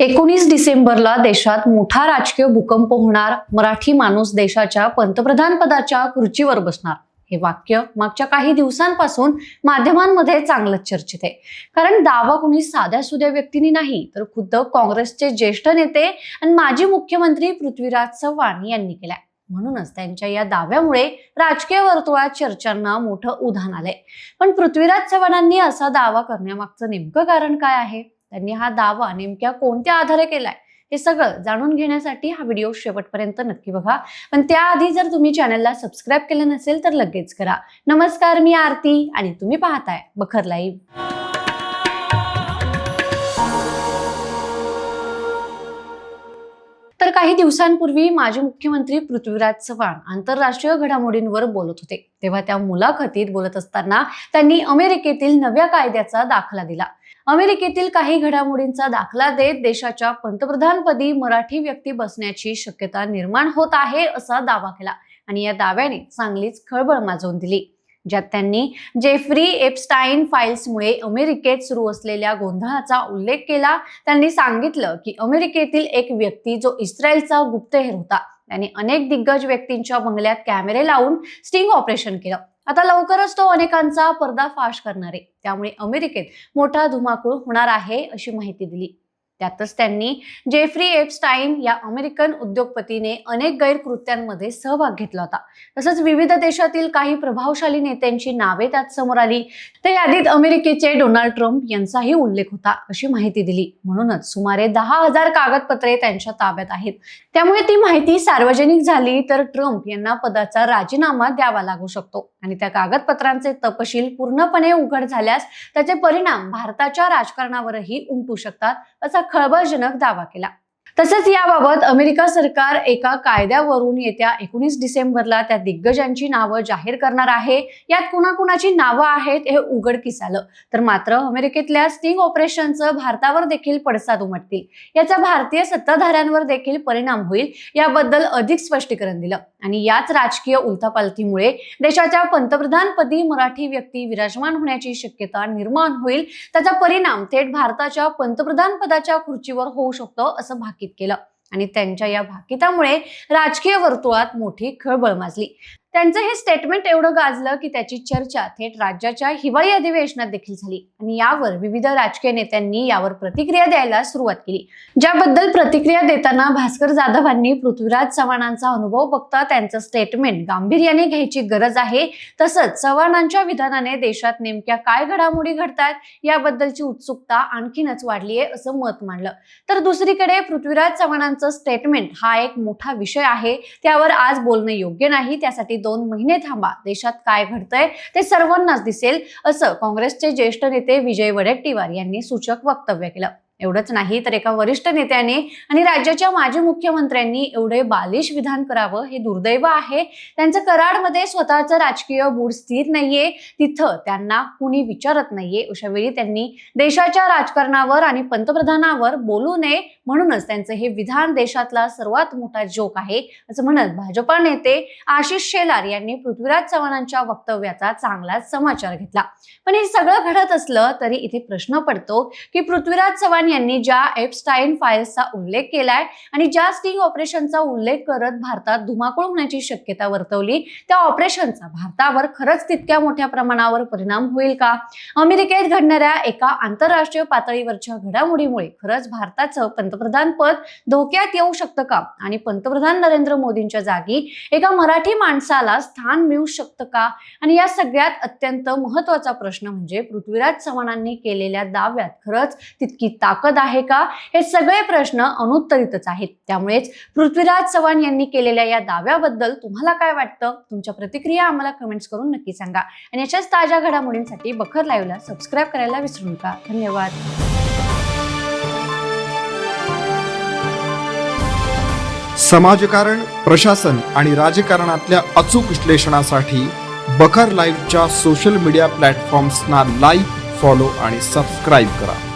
एकोणीस डिसेंबरला देशात मोठा राजकीय भूकंप होणार मराठी माणूस देशाच्या पंतप्रधान पदाच्या खुर्चीवर बसणार. हे वाक्य मागच्या काही दिवसांपासून माध्यमांमध्ये चांगलंच चर्चित आहे. कारण दावा कुणी साध्या सुध्या व्यक्तींनी नाही तर खुद्द काँग्रेसचे ज्येष्ठ नेते आणि माजी मुख्यमंत्री पृथ्वीराज चव्हाण यांनी केलाय. म्हणूनच त्यांच्या या दाव्यामुळे राजकीय वर्तुळात चर्चांना मोठं उधाण आलंय. पण पृथ्वीराज चव्हाणांनी असा दावा करण्यामागचं नेमकं कारण काय आहे? त्यांनी हा दावा नेमक्या कोणत्या आधारे केलाय हे सगळं जाणून घेण्यासाठी हा व्हिडिओ शेवटपर्यंत नक्की बघा. पण त्याआधी जर तुम्ही चॅनलला सबस्क्राईब केलं नसेल तर लगेच करा. नमस्कार मी आरती आणि तुम्ही पाहताय बखर लाईव्ह. काही दिवसांपूर्वी माजी मुख्यमंत्री पृथ्वीराज चव्हाण आंतरराष्ट्रीय घडामोडींवर बोलत होते. तेव्हा त्या मुलाखतीत बोलत असताना त्यांनी अमेरिकेतील नव्या कायद्याचा दाखला दिला. अमेरिकेतील काही घडामोडींचा दाखला देत देशाच्या पंतप्रधानपदी मराठी व्यक्ती बसण्याची शक्यता निर्माण होत आहे असा दावा केला आणि या दाव्याने चांगलीच खळबळ माजवून दिली. ज्यात त्यांनी जेफ्री एपस्टाईन फाईल्समुळे अमेरिकेत सुरू असलेल्या गोंधळाचा उल्लेख केला. त्यांनी सांगितलं की अमेरिकेतील एक व्यक्ती जो इस्रायलचा गुप्तहेर होता त्याने अनेक दिग्गज व्यक्तींच्या बंगल्यात कॅमेरे लावून स्टिंग ऑपरेशन केलं. आता लवकरच तो अनेकांचा पर्दाफाश करणार आहे त्यामुळे अमेरिकेत मोठा धुमाकूळ होणार आहे अशी माहिती दिली. त्यातच त्यांनी जेफ्री एपस्टाईन या अमेरिकन उद्योगपतीने अनेक गैरकृत्यांमध्ये सहभाग घेतला होता. तसंच विविध देशातील काही प्रभावशाली नेत्यांची नावे त्यात समोर आली. त्या यादीत अमेरिकेचे डोनाल्ड ट्रम्प यांचाही उल्लेख होता अशी माहिती दिली. म्हणूनच सुमारे दहा हजार कागदपत्रे त्यांच्या ताब्यात आहेत. त्यामुळे ती माहिती सार्वजनिक झाली तर ट्रम्प यांना पदाचा राजीनामा द्यावा लागू शकतो. आणि त्या कागदपत्रांचे तपशील पूर्णपणे उघड झाल्यास त्याचे परिणाम भारताच्या राजकारणावरही उमटू शकतात असा खळबळजनक दावा केला. तसंच याबाबत अमेरिका सरकार एका कायद्यावरून येत्या एकोणीस डिसेंबरला त्या दिग्गजांची नावं जाहीर करणार आहे. यात कुणाकुणाची नावं आहेत हे उघडकीस आलं तर मात्र अमेरिकेतल्या स्टिंग ऑपरेशनचं भारतावर देखील पडसाद उमटतील. याचा भारतीय सत्ताधाऱ्यांवर देखील परिणाम होईल याबद्दल अधिक स्पष्टीकरण दिलं. आणि याच राजकीय उलथापालथीमुळे देशाच्या पंतप्रधानपदी मराठी व्यक्ती विराजमान होण्याची शक्यता निर्माण होईल. त्याचा परिणाम थेट भारताच्या पंतप्रधान पदाच्या खुर्चीवर होऊ शकतो असं भाकीत केलं आणि त्यांच्या या भाकितामुळे राजकीय वर्तुळात मोठी खळबळ माजली. त्यांचं हे स्टेटमेंट एवढं गाजलं की त्याची चर्चा थेट राज्याच्या हिवाळी अधिवेशनात देखील झाली. आणि यावर विविध राजकीय नेत्यांनी यावर प्रतिक्रिया द्यायला सुरुवात केली. ज्याबद्दल प्रतिक्रिया देताना भास्कर जाधवांनी पृथ्वीराज चव्हाणांचा अनुभव बघता त्यांचं स्टेटमेंट गांभीर्याने घ्यायची गरज आहे. तसंच चव्हाणांच्या विधानाने देशात नेमक्या काय घडामोडी घडतात याबद्दलची उत्सुकता आणखीनच वाढली आहे असं मत मांडलं. तर दुसरीकडे पृथ्वीराज चव्हाणांचं स्टेटमेंट हा एक मोठा विषय आहे. त्यावर आज बोलणं योग्य नाही. त्यासाठी दोन महिने थांबा. देशात काय घडतंय ते सर्वांनाच दिसेल असं काँग्रेसचे ज्येष्ठ नेते विजय वडेट्टीवार यांनी सूचक वक्तव्य केलं. एवढंच नाही तर एका वरिष्ठ नेत्याने आणि राज्याच्या माजी मुख्यमंत्र्यांनी एवढे बालिश विधान करावं हे दुर्दैव आहे. त्यांचं कराडमध्ये स्वतःचं राजकीय बूड स्थिर नाहीये. तिथं त्यांना कुणी विचारत नाहीये. अशा वेळी त्यांनी देशाच्या राजकारणावर आणि पंतप्रधानावर बोलू नये म्हणूनच त्यांचं हे विधान देशातला सर्वात मोठा जोक आहे असं म्हणत भाजपा नेते आशिष शेलार यांनी पृथ्वीराज चव्हाणांच्या वक्तव्याचा चांगलाच समाचार घेतला. पण हे सगळं घडत असलं तरी इथे प्रश्न पडतो की पृथ्वीराज चव्हाण यांनी ज्या एपस्टाईन फाईल्सचा उल्लेख केलाय आणि ज्या स्टिंग ऑपरेशनचा उल्लेख करत भारतात धुमाकूळ होण्याची शक्यता वर्तवली त्या ऑपरेशनचा भारतावर खरंच तितक्या मोठ्या प्रमाणावर परिणाम होईल का? अमेरिकेत घडणाऱ्या एका आंतरराष्ट्रीय पातळीवरच्या घडामोडीमुळे खरंच भारताचं पंतप्रधान पद धोक्यात येऊ शकतं का? आणि पंतप्रधान नरेंद्र मोदींच्या जागी एका मराठी माणसाला स्थान मिळू शकतं का? आणि या सगळ्यात अत्यंत महत्त्वाचा प्रश्न म्हणजे पृथ्वीराज चव्हाणांनी केलेल्या दाव्यात खरंच तितकी ताकद आहे का? हे सगळे प्रश्न अनुत्तरितच आहेत. त्यामुळेच पृथ्वीराज चव्हाण यांनी केलेल्या या दाव्याबद्दल तुम्हाला काय वाटतं? तुमच्या प्रतिक्रिया आम्हाला कमेंट्स करून नक्की सांगा. आणि अशाच ताज्या घडामोडींसाठी बखर लाईव्हला सबस्क्राईब करायला विसरू नका. धन्यवाद. समाजकारण प्रशासन आणि राजकारणातल्या अचूक विश्लेषणासाठी बखर लाईव्हच्या सोशल मीडिया प्लॅटफॉर्म्सना लाईक फॉलो आणि सबस्क्राईब करा.